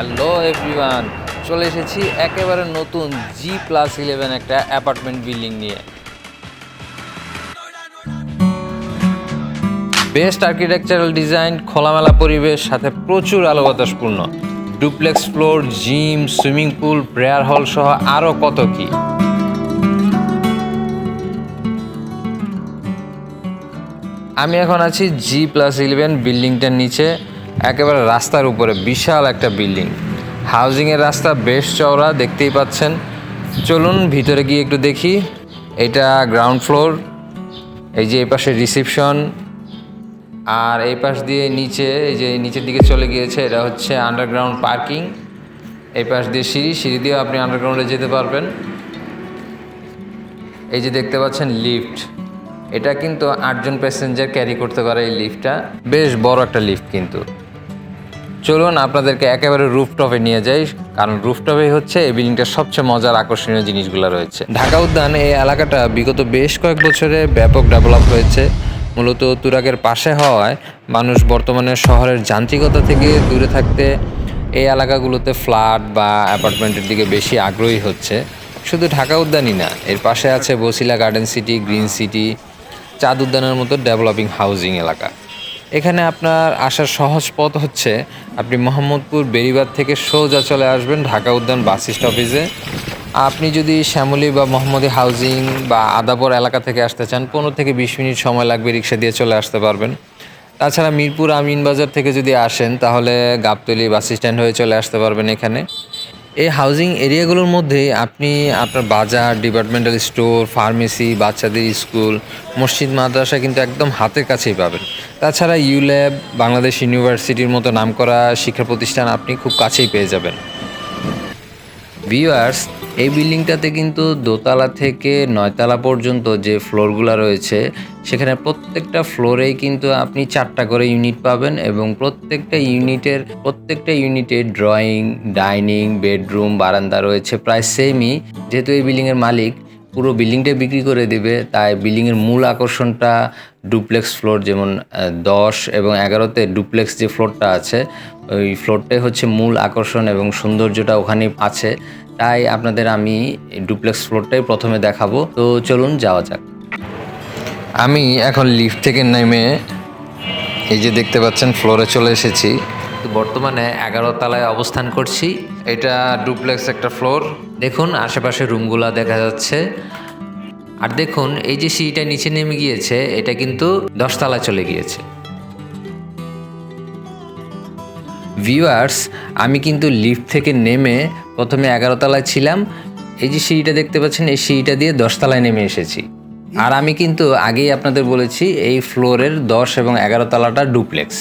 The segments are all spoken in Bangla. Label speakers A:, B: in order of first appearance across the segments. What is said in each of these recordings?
A: হ্যালো এভরিওয়ান, চলে এসেছি একেবারে নতুন জি প্লাস ইলেভেন একটা অ্যাপার্টমেন্ট বিল্ডিং নিয়ে। বেস্ট আর্কিটেকচারাল ডিজাইন খোলামেলা পরিবেশ, সাথে প্রচুর আলো বাতাসপূর্ণ duplex floor gym swimming pool prayer hall সহ আরও কত কি। আমি এখন আছি জি প্লাস ইলেভেন বিল্ডিংটার নিচে। একেবারে রাস্তার উপরে বিশাল একটা বিল্ডিং। হাউজিংয়ের রাস্তা বেশ চওড়া, দেখতেই পাচ্ছেন। চলুন ভিতরে গিয়ে একটু দেখি। এটা গ্রাউন্ড ফ্লোর, এই যে এই পাশে রিসিপশন। আর এই পাশ দিয়ে নিচে, এই যে নিচের দিকে চলে গিয়েছে, এটা হচ্ছে আন্ডারগ্রাউন্ড পার্কিং। এই পাশ দিয়ে সিঁড়ি সিঁড়ি দিয়েও আপনি আন্ডারগ্রাউন্ডে যেতে পারবেন। এই যে দেখতে পাচ্ছেন লিফট। এটা কিন্তু আটজন প্যাসেঞ্জার ক্যারি করতে পারে এই লিফটটা। বেশ বড় একটা লিফট কিন্তু। চলুন আপনাদেরকে একেবারে রুফটপে নিয়ে যাই, কারণ রুফটপে হচ্ছে এই বিল্ডিংটার সবচেয়ে মজার, আকর্ষণীয় জিনিসগুলো রয়েছে। ঢাকা উদ্যান এই এলাকাটা বিগত বেশ কয়েক বছরে ব্যাপক ডেভেলপ হয়েছে। মূলত তুরাগের পাশে হওয়ায় মানুষ বর্তমানে শহরের যান্ত্রিকতা থেকে দূরে থাকতে এই এলাকাগুলোতে ফ্ল্যাট বা অ্যাপার্টমেন্টের দিকে বেশি আগ্রহী হচ্ছে। শুধু ঢাকা উদ্যানই না, এর পাশে আছে Basila garden city, green city, চাঁদ উদ্যানের মতো ডেভেলপিং হাউজিং এলাকা। এখানে আপনার আসার সহজ পথ হচ্ছে আপনি মোহাম্মদপুর বেরিবাদ থেকে সোজা চলে আসবেন ঢাকা উদ্যান বাস স্টপেজে। আপনি যদি শ্যামলী বা মোহাম্মদী হাউজিং বা আদাবর এলাকা থেকে আসতে চান, পনেরো থেকে বিশ মিনিট সময় লাগবে রিক্সা দিয়ে চলে আসতে পারবেন। তাছাড়া মিরপুর আমিন বাজার থেকে যদি আসেন, তাহলে গাবতলি বাস স্ট্যান্ড হয়ে চলে আসতে পারবেন এখানে। এই হাউজিং এরিয়াগুলোর মধ্যে আপনি আপনার বাজার ডিপার্টমেন্টাল স্টোর ফার্মেসি বাচ্চাদের স্কুল মসজিদ, মাদ্রাসা কিন্তু একদম হাতের কাছেই পাবেন। তাছাড়া ইউল্যাব বাংলাদেশ ইউনিভার্সিটির মতো নামকরা শিক্ষা প্রতিষ্ঠান আপনি খুব কাছেই পেয়ে যাবেন। ভিউয়ার্স এই বিল্ডিংটাতে কিন্তু দোতলা থেকে নয়তলা পর্যন্ত যে ফ্লোরগুলো রয়েছে, সেখানে প্রত্যেকটা ফ্লোরেই কিন্তু আপনি চারটা করে ইউনিট পাবেন এবং প্রত্যেকটা ইউনিটের, প্রত্যেকটা ইউনিটে ড্রয়িং, ডাইনিং, বেডরুম, বারান্দা রয়েছে প্রায় সেমই। যেহেতু এই বিল্ডিংয়ের মালিক, পুরো বিল্ডিংটা বিক্রি করে দেবে, তাই বিল্ডিংয়ের মূল আকর্ষণটা ডুপ্লেক্স ফ্লোর যেমন দশ এবং এগারোতে ডুপ্লেক্স যে ফ্লোরটা আছে, ওই ফ্লোরটাই হচ্ছে মূল আকর্ষণ এবং সৌন্দর্যটা ওখানে আছে। তাই আপনাদের আমি ডুপ্লেক্স ফ্লোরটাই প্রথমে দেখাবো। তো চলুন যাওয়া যাক। আমি এখন লিফট থেকে নেমে এই যে দেখতে পাচ্ছেন ফ্লোরে চলে এসেছি। বর্তমানে এগারো তলায় অবস্থান করছি। এটা ডুপ্লেক্স একটা ফ্লোর দেখুন আশেপাশে রুমগুলা দেখা যাচ্ছে। আর দেখুন এই যে সিঁড়িটা নিচে নেমে গিয়েছে এটা কিন্তু দশতলায় চলে গিয়েছে। ভিউয়ার্স আমি কিন্তু লিফট থেকে নেমে প্রথমে এগারো তলায় ছিলাম। এই যে সিঁড়িটা দেখতে পাচ্ছেন, এই সিঁড়িটা দিয়ে দশতলায় নেমে এসেছি। আর আমি কিন্তু আগেই আপনাদের বলেছি, এই ফ্লোরের দশ এবং এগারো তলাটা ডুপ্লেক্স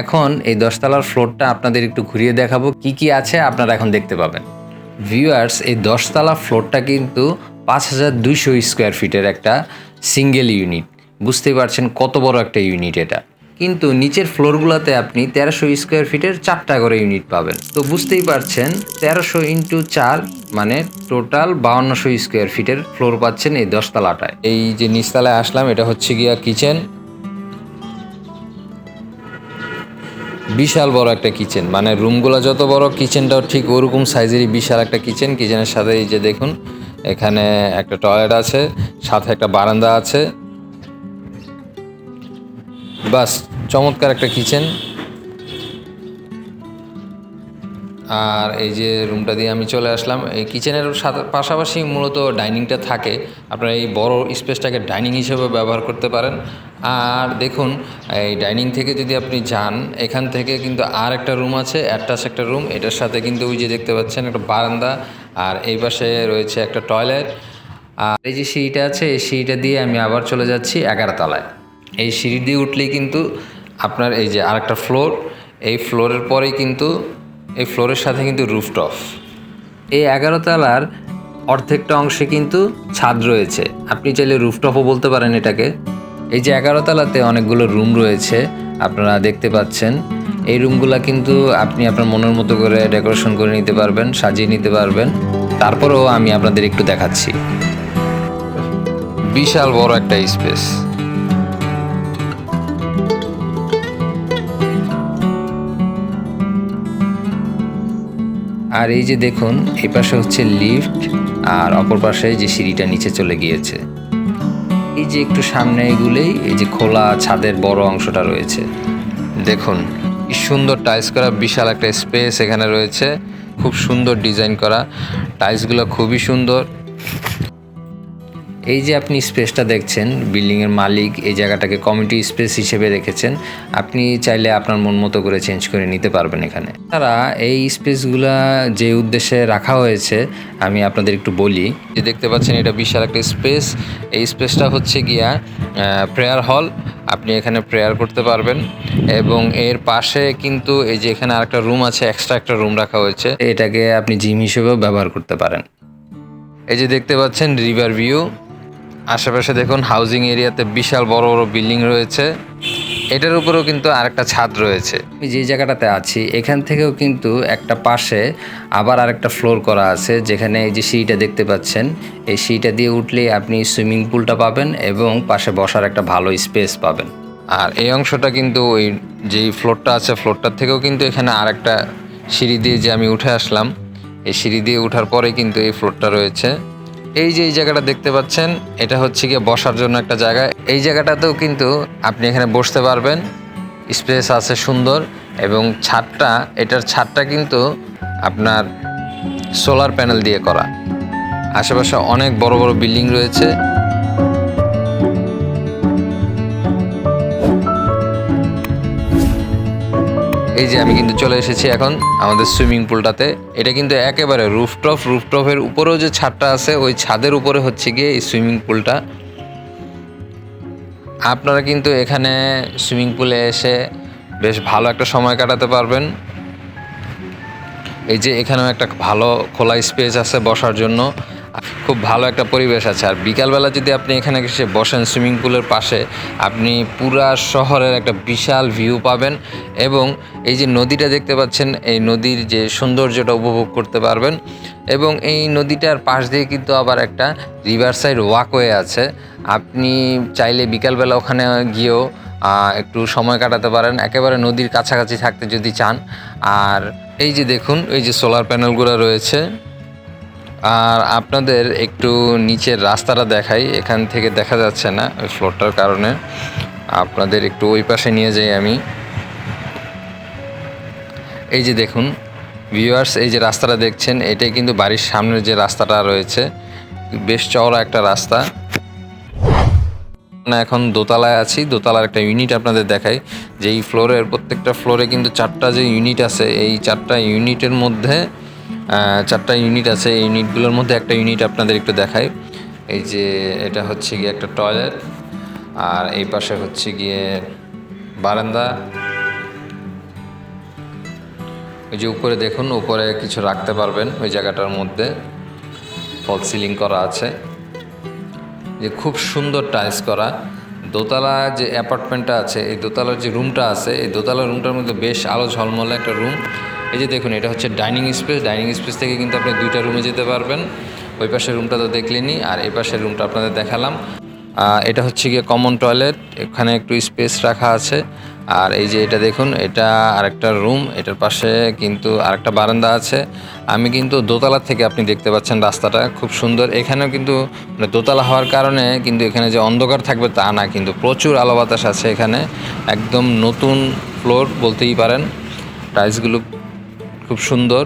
A: এখন এই দশতলার ফ্লোরটা আপনাদের একটু ঘুরিয়ে দেখাবো, কি কি আছে আপনারা এখন দেখতে পাবেন। ভিউয়ার্স এই দশতলা ফ্লোরটা কিন্তু পাঁচ হাজার দুইশো স্কোয়ার ফিটের একটা সিঙ্গেল ইউনিট বুঝতেই পারছেন কত বড় একটা ইউনিট এটা। কিন্তু নিচের ফ্লোরগুলোতে আপনি তেরোশো স্কোয়ার ফিটের চারটা করে ইউনিট পাবেন। তো বুঝতেই পারছেন, তেরোশো ইন্টু চার মানে টোটাল বাউন্নশো স্কোয়ার ফিটের ফ্লোর পাচ্ছেন এই দশতলাটায়। এই যে নিচতলায় আসলাম, এটা হচ্ছে গিয়া কিচেন। বিশাল বড় একটা কিচেন। মানে রুমগুলো যত বড়, কিচেনটাও ঠিক ওরকম সাইজেরই বিশাল একটা কিচেন। কিচেনের সাথে এই যে দেখুন, এখানে একটা টয়লেট আছে, সাথে একটা বারান্দা আছে। বাস, চমৎকার একটা কিচেন আর এই যে রুমটা দিয়ে আমি চলে আসলাম, এই কিচেনের পাশাপাশি মূলত ডাইনিংটা থাকে। আপনারা এই বড় স্পেসটাকে ডাইনিং হিসেবে ব্যবহার করতে পারেন। আর দেখুন, এই ডাইনিং থেকে যদি আপনি যান, এখান থেকে কিন্তু আর একটা রুম আছে অ্যাটাচ একটা রুম এটার সাথে কিন্তু ওই যে দেখতে পাচ্ছেন একটা বারান্দা, আর এই পাশে রয়েছে একটা টয়লেট আর এই যে সিঁড়িটা আছে, এই সিঁড়িটা দিয়ে আমি আবার চলে যাচ্ছি এগারো তলায় এই সিঁড়ি দিয়ে উঠলেই কিন্তু আপনার এই যে আরেকটা ফ্লোর এই ফ্লোরের পরেই কিন্তু, এই ফ্লোরের সাথে কিন্তু রুফটপ এই এগারো তলার অর্ধেকটা অংশে কিন্তু ছাদ রয়েছে। আপনি চাইলে রুফটপও বলতে পারেন এটাকে। এই যে এগারো তলাতে অনেকগুলো রুম রয়েছে, আপনারা দেখতে পাচ্ছেন। এই রুমগুলা কিন্তু আপনি আপনার মনের মতো করে ডেকোরেশন করে নিতে পারবেন, সাজিয়ে নিতে পারবেন। তারপরেও আমি আপনাদের একটু দেখাচ্ছি। বিশাল বড় একটা স্পেস আর এই যে দেখুন, এই পাশে হচ্ছে লিফট আর অপর পাশে যে সিঁড়িটা নিচে চলে গিয়েছে। এই যে একটু সামনে এগুলেই, এই যে খোলা ছাদের বড় অংশটা রয়েছে। দেখুন সুন্দর টাইলস করা, বিশাল একটা স্পেস এখানে রয়েছে। খুব সুন্দর ডিজাইন করা। টাইলসগুলো খুবই সুন্দর। এই যে আপনি স্পেসটা দেখছেন, বিল্ডিংয়ের মালিক এই জায়গাটাকে কমিটি স্পেস হিসেবে রেখেছেন, আপনি চাইলে আপনার মন মতো করে চেঞ্জ করে নিতে পারবেন এখানে। তারা এই স্পেসগুলা যে উদ্দেশ্যে রাখা হয়েছে, আমি আপনাদের একটু বলি। যে দেখতে পাচ্ছেন, এটা বিশাল একটা স্পেস এই স্পেসটা হচ্ছে গিয়া প্রেয়ার হল আপনি এখানে প্রেয়ার করতে পারবেন। এবং এর পাশে কিন্তু এই যে এখানে আরেকটা রুম আছে এক্সট্রা একটা রুম রাখা হয়েছে। এটাকে আপনি জিম হিসেবেও ব্যবহার করতে পারেন। এই যে দেখতে পাচ্ছেন রিভার ভিউ আশেপাশে দেখুন হাউজিং এরিয়াতে বিশাল বড় বড় বিল্ডিং রয়েছে। এটার উপরেও কিন্তু আরেকটা ছাদ রয়েছে। আমি যে জায়গাটাতে আছি, এখান থেকেও কিন্তু একটা পাশে আবার আরেকটা ফ্লোর করা আছে, যেখানে এই যে সিঁড়িটা দেখতে পাচ্ছেন, এই সিঁড়িটা দিয়ে উঠলেই আপনি সুইমিং পুলটা পাবেন এবং পাশে বসার একটা ভালো স্পেস পাবেন। আর এই অংশটা কিন্তু ওই যেই ফ্লোরটা আছে ফ্লোরটার থেকেও কিন্তু এখানে আরেকটা সিঁড়ি দিয়ে যে আমি উঠে আসলাম, এই সিঁড়ি দিয়ে ওঠার পরে কিন্তু এই ফ্লোরটা রয়েছে। এই যে এই জায়গাটা দেখতে পাচ্ছেন, এটা হচ্ছে গিয়ে বসার জন্য একটা জায়গা। এই জায়গাটাতেও কিন্তু আপনি এখানে বসতে পারবেন। স্পেস আছে সুন্দর এবং ছাদটা, এটার ছাদটা কিন্তু আপনার সোলার প্যানেল দিয়ে করা। আশেপাশে অনেক বড় বড় বিল্ডিং রয়েছে। এই যে আমি কিন্তু চলে এসেছি এখন আমাদের সুইমিং পুলটাতে। এটা কিন্তু একেবারে রুফটপ, রুফটপের উপরেও যে ছাদটা আছে, ওই ছাদের উপরে হচ্ছে গিয়ে এই সুইমিং পুলটা। আপনারা কিন্তু এখানে সুইমিং পুলে এসে বেশ ভালো একটা সময় কাটাতে পারবেন। এই যে এখানেও একটা ভালো খোলা স্পেস আছে বসার জন্য। খুব ভালো একটা পরিবেশ আছে। আর বিকালবেলা যদি আপনি এখানে এসে বসেন সুইমিং পুলের পাশে, আপনি পুরা শহরের একটা বিশাল ভিউ পাবেন এবং এই যে নদীটা দেখতে পাচ্ছেন, এই নদীর যে সৌন্দর্যটা উপভোগ করতে পারবেন এবং এই নদীটার পাশ দিয়ে কিন্তু আবার একটা রিভার সাইড ওয়াকওয়ে আছে। আপনি চাইলে বিকালবেলা ওখানে গিয়েও একটু সময় কাটাতে পারেন। একেবারে নদীর কাছাকাছি থাকতে যদি চান। আর এই যে দেখুন, এই যে সোলার প্যানেলগুলো রয়েছে। আর আপনাদের একটু নিচের রাস্তাটা দেখাই, এখান থেকে দেখা যাচ্ছে না ওই ফ্লোরটার কারণে। আপনাদের একটু ওই পাশে নিয়ে যাই আমি। এই যে দেখুন ভিউয়ার্স এই যে রাস্তাটা দেখছেন, এটাই কিন্তু বাড়ির সামনের যে রাস্তাটা রয়েছে, বেশ চওড়া একটা রাস্তা। না এখন দোতলায় আছি, দোতলার একটা ইউনিট আপনাদের দেখাই। যে এই ফ্লোরের প্রত্যেকটা ফ্লোরে কিন্তু চারটা যে ইউনিট আছে, এই চারটা ইউনিটের মধ্যে চারটা ইউনিট আছে, এই ইউনিটগুলোর মধ্যে একটা ইউনিট আপনাদের একটু দেখাই। এই যে এটা হচ্ছে গিয়ে একটা টয়লেট আর এই পাশে হচ্ছে গিয়ে বারান্দা। ওই যে উপরে দেখুন, উপরে কিছু রাখতে পারবেন ওই জায়গাটার মধ্যে। ফল সিলিং করা আছে। যে খুব সুন্দর টাইলস করা। দোতলা যে অ্যাপার্টমেন্টটা আছে, এই দোতলার যে রুমটা আছে, এই দোতলা রুমটার মধ্যে বেশ আলো ঝলমলে একটা রুম এই যে দেখুন, এটা হচ্ছে ডাইনিং স্পেস। ডাইনিং স্পেস থেকে কিন্তু আপনি দুইটা রুমে যেতে পারবেন। ওই পাশের রুমটা তো দেখলেনি আর এই পাশের রুমটা আপনাদের দেখালাম। এটা হচ্ছে গিয়ে কমন টয়লেট এখানে একটু স্পেস রাখা আছে। আর এই যে এটা দেখুন, এটা আরেকটা রুম এটার পাশে কিন্তু আরেকটা বারান্দা আছে। আমি কিন্তু দোতলা থেকে আপনি দেখতে পাচ্ছেন রাস্তাটা, খুব সুন্দর। এখানেও কিন্তু মানে দোতলা হওয়ার কারণে কিন্তু এখানে যে অন্ধকার থাকবে তা না, কিন্তু প্রচুর আলো বাতাস আছে এখানে। একদম নতুন ফ্লোর বলতেই পারেন। টাইলসগুলো খুব সুন্দর।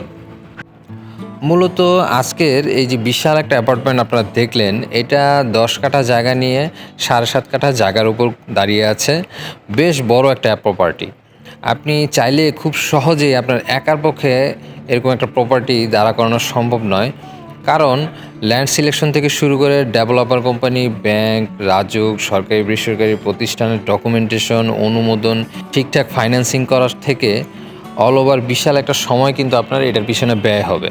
A: মূলত আজকের এই যে বিশাল একটা অ্যাপার্টমেন্ট আপনারা দেখলেন, এটা দশ কাঠা জায়গা নিয়ে সাড়ে সাত কাঠা জায়গার উপর দাঁড়িয়ে আছে। বেশ বড় একটা প্রপার্টি আপনি চাইলে খুব সহজেই আপনার একার পক্ষে এরকম একটা প্রপার্টি দাঁড়া করানো সম্ভব নয়। কারণ ল্যান্ড সিলেকশন থেকে শুরু করে ডেভেলপার কোম্পানি ব্যাংক রাজুক সরকারি, বেসরকারি প্রতিষ্ঠানের ডকুমেন্টেশন অনুমোদন, ঠিকঠাক ফাইন্যান্সিং করার থেকে অল ওভার বিশাল একটা সময় কিন্তু আপনার এটার পিছনে ব্যয় হবে।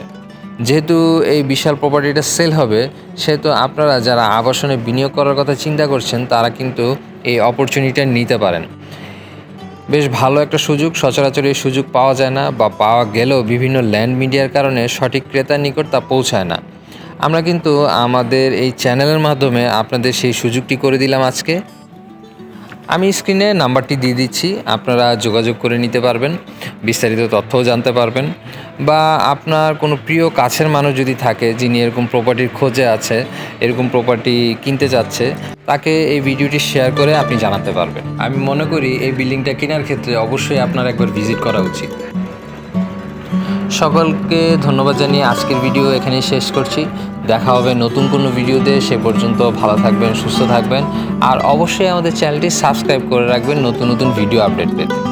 A: যেহেতু এই বিশাল প্রপার্টিটা সেল হবে, সেহেতু আপনারা যারা আবাসনে বিনিয়োগ করার কথা চিন্তা করছেন, তারা কিন্তু এই অপরচুনিটিটা নিতে পারেন। বেশ ভালো একটা সুযোগ, সচরাচর এই সুযোগ পাওয়া যায় না বা পাওয়া গেলেও বিভিন্ন ল্যান্ড মিডিয়ার কারণে সঠিক ক্রেতার নিকট তা পৌঁছায় না। আমরা কিন্তু আমাদের এই চ্যানেলের মাধ্যমে আপনাদের সেই সুযোগটি করে দিলাম আজকে। আমি স্ক্রিনে নাম্বারটি দিয়ে দিচ্ছি, আপনারা যোগাযোগ করে নিতে পারবেন, বিস্তারিত তথ্যও জানতে পারবেন। বা আপনার কোনো প্রিয় কাছের মানুষ যদি থাকে, যিনি এরকম প্রপার্টির খোঁজে আছে, এরকম প্রপার্টি কিনতে যাচ্ছে, তাকে এই ভিডিওটি শেয়ার করে আপনি জানাতে পারবেন। আমি মনে করি এই বিল্ডিংটা কেনার ক্ষেত্রে অবশ্যই আপনার একবার ভিজিট করা উচিত। সকলকে ধন্যবাদ জানিয়ে আজকের ভিডিও এখানেই শেষ করছি। দেখা হবে নতুন কোনো ভিডিওতে। সে পর্যন্ত ভালো থাকবেন, সুস্থ থাকবেন। আর অবশ্যই আমাদের চ্যানেলটি সাবস্ক্রাইব করে রাখবেন নতুন নতুন ভিডিও আপডেট পেতে।